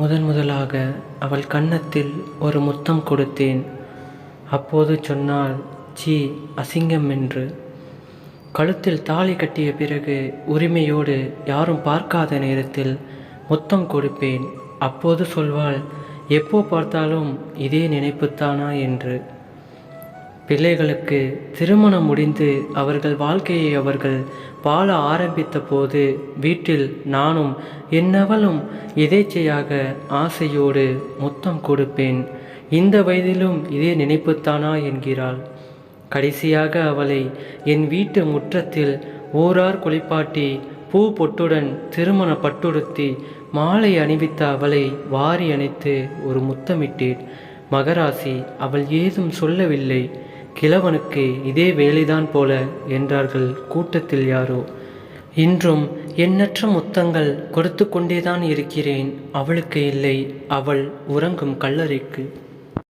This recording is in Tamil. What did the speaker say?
முதன் முதலாக அவள் கன்னத்தில் ஒரு முத்தம் கொடுத்தேன். அப்போது சொன்னால் சீ அசிங்கம் என்று. கழுத்தில் தாலி கட்டிய பிறகு உரிமையோடு யாரும் பார்க்காத நேரத்தில் முத்தம் கொடுப்பேன். அப்போது சொல்வாள் எப்போ பார்த்தாலும் இதே நினைப்புத்தானா? என்று. பிள்ளைகளுக்கு திருமணம் முடிந்து அவர்கள் வாழ்க்கையை அவர்கள் வாழ ஆரம்பித்த போது வீட்டில் நானும் என்னவளும் எதேச்சையாக ஆசையோடு முத்தம் கொடுப்பேன். இந்த வயதிலும் இதே நினைப்புத்தானா என்கிறாள். கடைசியாக அவளை என் வீட்டு முற்றத்தில் ஊரார் குளிப்பாட்டி பூ பொட்டுடன் திருமண பட்டுடுத்தி மாலை அணிவித்த அவளை வாரி அணைத்து ஒரு முத்தமிட்டேன். மகராசி அவள் ஏதும் சொல்லவில்லை. கிழவனுக்கு இதே வேலைதான் போல என்றார்கள் கூட்டத்தில் யாரோ. இன்றும் எண்ணற்ற முத்தங்கள் கொடுத்து கொண்டேதான் இருக்கிறேன் அவளுக்கு இல்லை அவள் உறங்கும் கல்லறைக்கு.